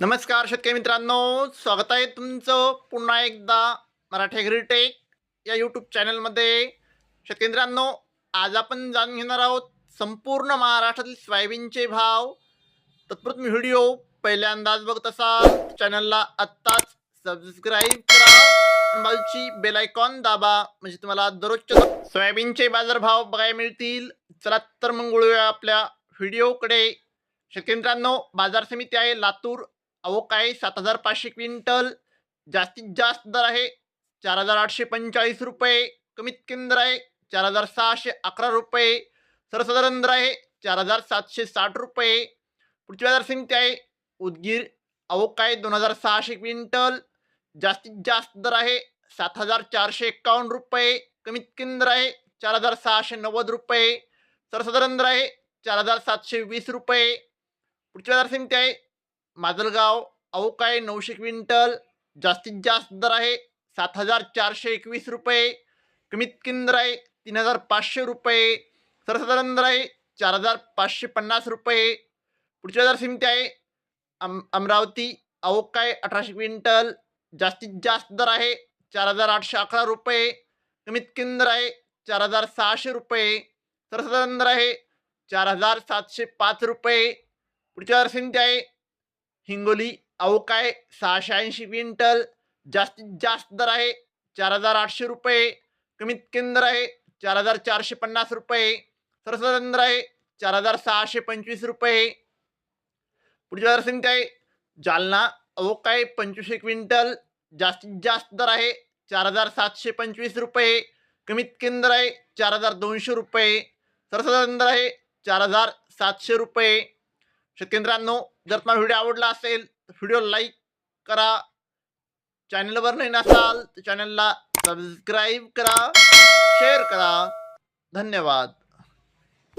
नमस्कार शेतकरी मित्रांनो स्वागत आहे तुमचं पुन्हा एकदा मराठी ॲग्रीटेक या यूट्यूब चॅनलमध्ये शेतकरी मित्रांनो आज आपण जाणून घेणार आहोत संपूर्ण महाराष्ट्रातील सोयाबीनचे भाव. तत्पूर्वी व्हिडिओ पहिल्यांदाच बघत असाल चॅनलला आत्ताच सबस्क्राईब करा बाजूची बेल आयकॉन दाबा म्हणजे तुम्हाला दररोजच्या सोयाबीनचे बाजारभाव बघायला मिळतील. चला तर मग वळूया आपल्या व्हिडिओकडे. शेतकरी मित्रांनो बाजार समिती आहे लातूर अवकाळी सात हजार पाचशे क्विंटल? जास्तीत जास्त दर आहे. चार हजार आठशे पंचेचाळीस रुपये. कमीत कमी दर आहे. चार हजार सहाशे अकरा रुपये. सर्वसाधारण दर आहे. चार हजार सातशे साठ रुपये. पुढची बाजार समिती आहे. उदगीर अवकाळी दोन हजार सहाशे क्विंटल? जास्तीत जास्त दर आहे. सात हजार चारशे एक्कावन्न रुपये. कमीत कमी दर आहे. चार हजार सहाशे नव्वद रुपये. सर्वसाधारण दर आहे. चार हजार सातशे वीस रुपये. पुढची बाजार समिती आहे. माजलगाव अवकाळी नऊशे क्विंटल जास्तीत जास्त दर आहे सात हजार चारशे एकवीस रुपये. कमीत कमी दर आहे तीन हजार पाचशे रुपये. सर्वसाधारण दर आहे चार हजार पाचशे पन्नास रुपये. पुढची दर सिमती आहे अम अमरावती अवकाळी अठराशे क्विंटल जास्तीत जास्त दर आहे चार हजार आठशे अकरा रुपये. कमीत कमी दर आहे चार हजार सहाशे रुपये. सर्वसाधारण दर आहे चार हजार सातशे पाच रुपये. पुढच्या दर सिमती आहे हिंगोली अवकाय सहाशे ऐंशी क्विंटल जास्तीत जास्त दर आहे चार हजार आठशे रुपये कमीत कमी दर आहे चार हजार चारशे पन्नास रुपये सर्वसाधारण दर आहे चार हजार सहाशे पंचवीस रुपये. पुढची बाजार समिती आहे जालना अवकाय पंचवीसशे क्विंटल जास्तीत जास्त दर आहे चार हजार सातशे पंचवीस रुपये कमीत कमी दर आहे चार हजार दोनशे रुपये सर्वसाधारण दर आहे चार हजार सातशे रुपये. शेतकऱ्यांनो जर तुम्हाला व्हिडिओ आवडला असेल तर व्हिडिओ लाईक करा. चॅनलवर नाही नसाल तर चॅनलला सबस्क्राईब करा शेअर करा. धन्यवाद.